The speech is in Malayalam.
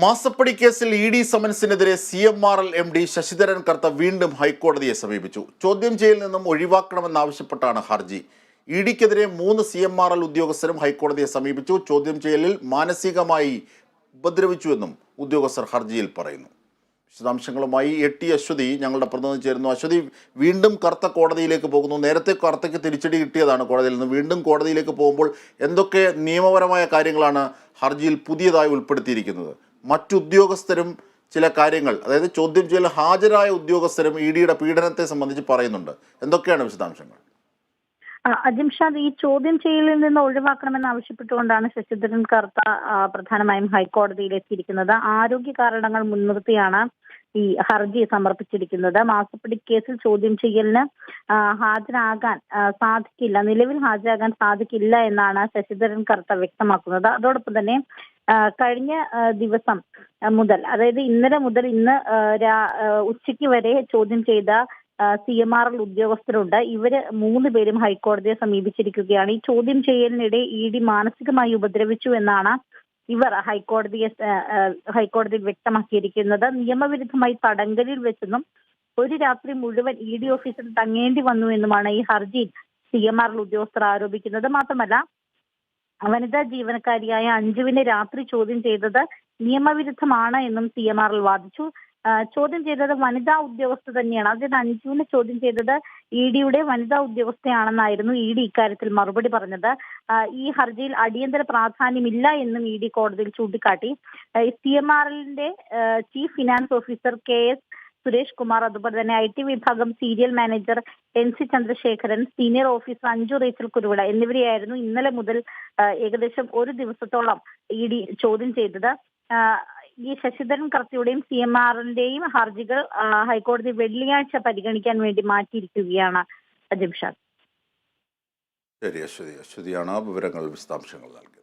മാസപ്പടി കേസിൽ E D സമൻസിനെതിരെ C M R L M D Sasidharan Kartha വീണ്ടും ഹൈക്കോടതിയെ സമീപിച്ചു. ചോദ്യം ചെയ്യൽ നിന്നും ഒഴിവാക്കണമെന്നാവശ്യപ്പെട്ടാണ് ഹർജി. ഇ ഡിക്കെതിരെ മൂന്ന് സി എം ആർ എൽ ഉദ്യോഗസ്ഥരും ഹൈക്കോടതിയെ സമീപിച്ചു. ചോദ്യം ചെയ്യലിൽ മാനസികമായി ഉപദ്രവിച്ചുവെന്നും ഉദ്യോഗസ്ഥർ ഹർജിയിൽ പറയുന്നു. വിശദാംശങ്ങളുമായി എ ടി അശ്വതി ഞങ്ങളുടെ പ്രതിനിധി ചേരുന്നു. അശ്വതി വീണ്ടും കറുത്ത കോടതിയിലേക്ക് പോകുന്നു. നേരത്തെ കറുത്തയ്ക്ക് തിരിച്ചടി കിട്ടിയതാണ് കോടതിയിൽ നിന്ന്. വീണ്ടും കോടതിയിലേക്ക് പോകുമ്പോൾ എന്തൊക്കെ നിയമപരമായ കാര്യങ്ങളാണ് ഹർജിയിൽ പുതിയതായി ഉൾപ്പെടുത്തിയിരിക്കുന്നത്? മറ്റുദ്യോഗസ്ഥരും ചില കാര്യങ്ങൾ അതായത് ചോദ്യം ചെയ്യൽ ഹാജരായ ഉദ്യോഗസ്ഥരും ഇ ഡിയുടെ പീഡനത്തെ സംബന്ധിച്ച് പറയുന്നുണ്ട്. എന്തൊക്കെയാണ് വിശദാംശങ്ങൾ? അജിം അജിംഷാദ് ഈ ചോദ്യം ചെയ്യലിൽ നിന്ന് ഒഴിവാക്കണമെന്ന് ആവശ്യപ്പെട്ടുകൊണ്ടാണ് ശശിധരൻ കർത്ത പ്രധാനമായും ഹൈക്കോടതിയിൽ എത്തിയിരിക്കുന്നത്. ആരോഗ്യ കാരണങ്ങൾ മുൻനിർത്തിയാണ് ഈ ഹർജി സമർപ്പിച്ചിരിക്കുന്നത്. മാസപ്പടി കേസിൽ ചോദ്യം ചെയ്യലിന് ഹാജരാകാൻ സാധിക്കില്ല നിലവിൽ ഹാജരാകാൻ സാധിക്കില്ല എന്നാണ് ശശിധരൻ കർത്ത വ്യക്തമാക്കുന്നത്. അതോടൊപ്പം തന്നെ കഴിഞ്ഞ ദിവസം മുതൽ അതായത് ഇന്നലെ മുതൽ ഇന്ന് ഉച്ചയ്ക്ക് വരെ ചോദ്യം ചെയ്ത സി എം ആർ എൽ ഉദ്യോഗസ്ഥരുണ്ട്. ഇവർ മൂന്ന് പേരും ഹൈക്കോടതിയെ സമീപിച്ചിരിക്കുകയാണ്. ഈ ചോദ്യം ചെയ്യലിനിടെ ഇ ഡി മാനസികമായി ഉപദ്രവിച്ചു എന്നാണ് ഇവർ ഹൈക്കോടതിയെ ഹൈക്കോടതിയിൽ വ്യക്തമാക്കിയിരിക്കുന്നത്. നിയമവിരുദ്ധമായി തടങ്കലിൽ വെച്ചെന്നും ഒരു രാത്രി മുഴുവൻ ഇ ഡി ഓഫീസിൽ തങ്ങേണ്ടി വന്നു എന്നുമാണ് ഈ ഹർജിയിൽ സി എം ആർ എൽ ഉദ്യോഗസ്ഥർ ആരോപിക്കുന്നത്. മാത്രമല്ല വനിതാ ജീവനക്കാരിയായ അഞ്ജുവിനെ രാത്രി ചോദ്യം ചെയ്തത് നിയമവിരുദ്ധമാണ് എന്നും സി എം ആറിൽ വാദിച്ചു. ചോദ്യം ചെയ്തത് വനിതാ ഉദ്യോഗസ്ഥ തന്നെയാണ്. അതായത് അഞ്ജുവിനെ ചോദ്യം ചെയ്തത് ഇ ഡിയുടെ വനിതാ ഉദ്യോഗസ്ഥയാണെന്നായിരുന്നു ഇ ഡി ഇക്കാര്യത്തിൽ മറുപടി പറഞ്ഞത്. ഈ ഹർജിയിൽ അടിയന്തര പ്രാധാന്യമില്ല എന്നും ഇ ഡി കോടതിയിൽ ചൂണ്ടിക്കാട്ടി. സി എം ആറിന്റെ chief finance officer K S Suresh Kumar അതുപോലെ തന്നെ ഐ ടി വിഭാഗം serial manager N C Chandrasekharan senior officer Anju Rachel Kuruvila എന്നിവരെയായിരുന്നു ഇന്നലെ മുതൽ ഏകദേശം ഒരു ദിവസത്തോളം ഇ ഡി ചോദ്യം ചെയ്തത്. ഈ ശശിധരൻ കർത്തിയുടെയും സി എം ആറിന്റെയും ഹർജികൾ ഹൈക്കോടതി വെള്ളിയാഴ്ച പരിഗണിക്കാൻ വേണ്ടി മാറ്റിയിരിക്കുകയാണ് അജിംഷാദ് ശരി അശ്വതി. അശ്വതിയാണ് വിവരങ്ങൾ വിശദാംശങ്ങൾ നൽകിയത്.